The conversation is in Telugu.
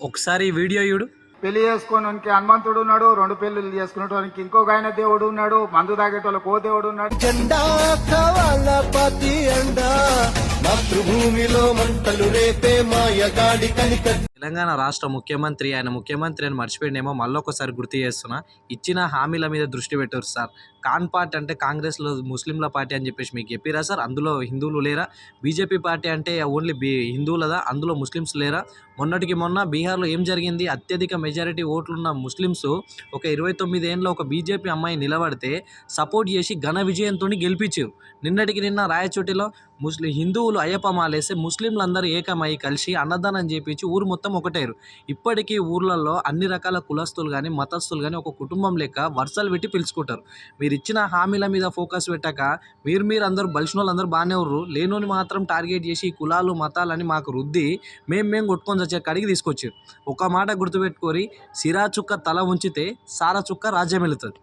ఒకసారి వీడియో చూడు. పెళ్ళి చేసుకోవడానికి హనుమంతుడు ఉన్నాడు రెండు పెళ్ళిళ్ళు చేసుకునేటోనికి ఇంకొక ఆయన దేవుడు ఉన్నాడు మందు తాగేటోళ్ళకి ఓ దేవుడు ఉన్నాడు. జెండా కావాల పాతి అండా? మాతృభూమిలో మంటలు రేపే మాయగాడి కనిక తెలంగాణ రాష్ట్ర ముఖ్యమంత్రి ఆయన ముఖ్యమంత్రి అని మర్చిపోయిండేమో మళ్ళొకసారి గుర్తు చేస్తున్నా. ఇచ్చిన హామీల మీద దృష్టి పెట్టారు సార్. కాన్ పార్టీ అంటే కాంగ్రెస్లో ముస్లింల పార్టీ అని చెప్పేసి మీకు చెప్పిరా సార్? అందులో హిందువులు లేరా? బీజేపీ పార్టీ అంటే ఓన్లీ బీ హిందువులదా? అందులో ముస్లిమ్స్ లేరా? మొన్నటికి మొన్న బీహార్లో ఏం జరిగింది? అత్యధిక మెజారిటీ ఓట్లున్న ముస్లిమ్స్ ఒక ఇరవై తొమ్మిది ఏళ్ళలో ఒక బీజేపీ అమ్మాయి నిలబడితే సపోర్ట్ చేసి ఘన విజయంతో గెలిపించారు నిన్నటికి నిన్న రాయచోటిలో ముస్లిం హిందువులు అయ్యప్ప మాలేసి ముస్లింలందరూ ఏకమై కలిసి అన్నదానం చేపించి ఊరు మొత్తం ఒకటేరు. ఇప్పటికీ ఊర్లలో అన్ని రకాల కులస్తులు కానీ మతస్థులు కానీ ఒక కుటుంబం లెక్క వరుసలు పెట్టి పిలుచుకుంటారు. మీరు ఇచ్చిన హామీల మీద ఫోకస్ పెట్టాక మీరు మీరు అందరూ బలిసిన వాళ్ళు అందరూ బాగానే ఉర్రు. లేనోని మాత్రం టార్గెట్ చేసి ఈ కులాలు మతాలని మాకు రుద్ది మేము మేము కొట్టుకొని వచ్చే కడిగి తీసుకొచ్చారు. ఒక మాట గుర్తుపెట్టుకొని సిరా చుక్క తల ఉంచితే సారా చుక్క రాజ్యం వెళుతుంది.